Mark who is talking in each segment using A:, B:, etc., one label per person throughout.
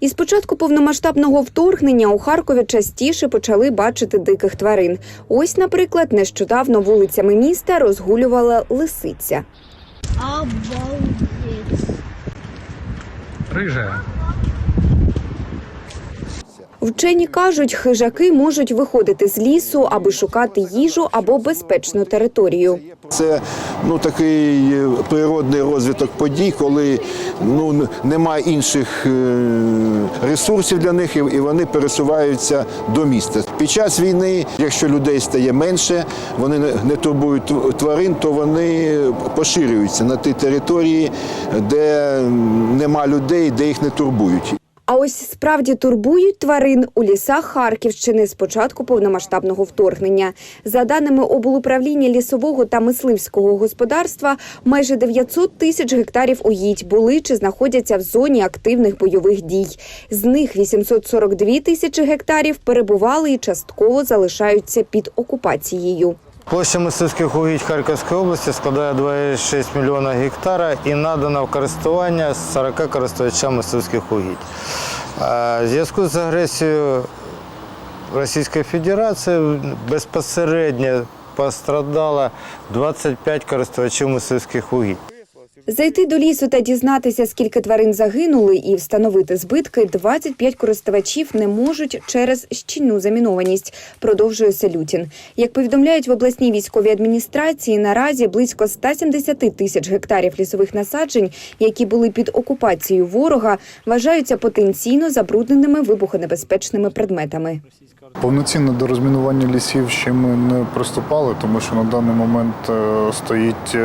A: Із початку повномасштабного вторгнення у Харкові частіше почали бачити диких тварин. Ось, наприклад, нещодавно вулицями міста розгулювала лисиця.
B: Обалдеть.
C: Рыжая.
A: Вчені кажуть, хижаки можуть виходити з лісу, аби шукати їжу або безпечну територію.
D: Це ну такий е, природний розвиток подій, коли ну немає інших е, ресурсів для них, і вони пересуваються до міста. Під час війни, якщо людей стає менше, вони не турбують тварин, то вони поширюються на ті території, де нема людей, де їх не турбують.
A: А ось справді турбують тварин у лісах Харківщини з початку повномасштабного вторгнення. За даними облуправління лісового та мисливського господарства, майже 900 тисяч гектарів угідь були чи знаходяться в зоні активних бойових дій. З них 842 тисячі гектарів перебували і частково залишаються під окупацією.
E: Площа мисливських угідь Харківської області складає 2,6 мільйона гектара і надана в користування 40 користувачам мисливських угідь. В зв'язку з агресією Російської Федерації безпосередньо пострадало 25 користувачів мисливських угідь.
A: Зайти до лісу та дізнатися, скільки тварин загинули, і встановити збитки 25 користувачів не можуть через щільну замінованість. Продовжує Селютін. Як повідомляють в обласній військовій адміністрації, наразі близько 170 тисяч гектарів лісових насаджень, які були під окупацією ворога, вважаються потенційно забрудненими вибухонебезпечними предметами.
F: Повноцінно до розмінування лісів ще ми не приступали, тому що на даний момент е, стоїть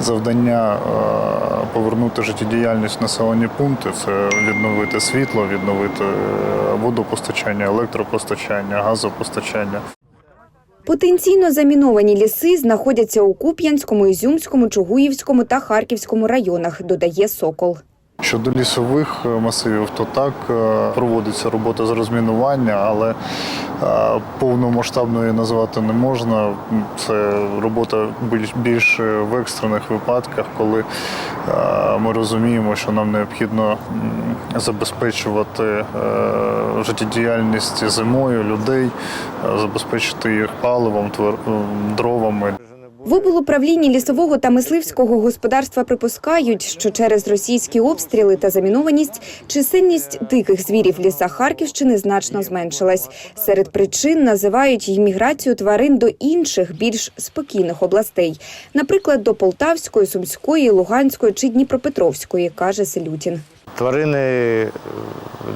F: завдання е, повернути життєдіяльність населені пункти. Це відновити світло, відновити е, водопостачання, електропостачання, газопостачання.
A: Потенційно заміновані ліси знаходяться у Куп'янському, Ізюмському, Чугуївському та Харківському районах, додає Сокол.
F: Щодо лісових е, масивів, то так е, проводиться робота з розмінування, але е, повномасштабної назвати не можна. Це робота більш, в екстрених випадках, коли ми розуміємо, що нам необхідно забезпечувати життєдіяльність зимою людей, забезпечити їх паливом, дровами.
A: В лісового та мисливського господарства припускають, що через російські обстріли та замінованість чисельність диких звірів в лісах Харківщини значно зменшилась. Серед причин називають й міграцію тварин до інших більш спокійних областей, наприклад, до Полтавської, Сумської, Луганської чи Дніпропетровської, каже Селютін.
E: Тварини, е,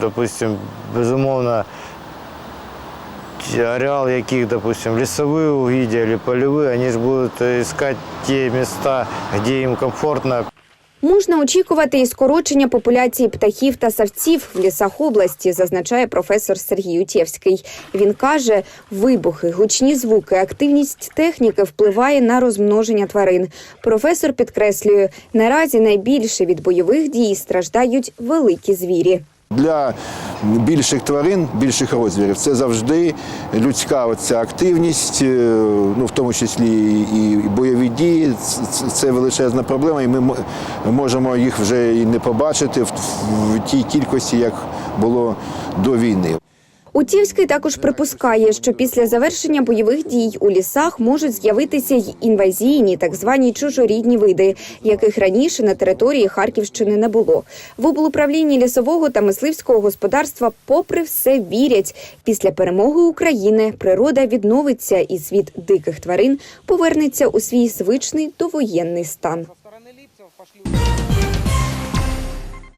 E: допустим, безумовно, ареал яких, допустим, лесовые угодья или полевые, они же будут искать те места, где им комфортно.
A: Можна очікувати і скорочення популяції птахів та савців в лісах області, зазначає професор Сергій Утєвський. Він каже, вибухи, гучні звуки, активність техніки впливає на розмноження тварин. Професор підкреслює, наразі найбільше від бойових дій страждають великі звірі.
D: Для більших тварин, більших розмірів, це завжди людська оця активність, е, ну в тому числі і бойові дії. Це величезна проблема, і ми можемо їх вже і не побачити в, в тій кількості, як було до війни.
A: Утєвський також припускає, що після завершення бойових дій у лісах можуть з'явитися й інвазійні, так звані чужорідні види, яких раніше на території Харківщини не було. В облуправлінні лісового та мисливського господарства, попри все, вірять, після перемоги України природа відновиться і світ диких тварин повернеться у свій звичний довоєнний стан.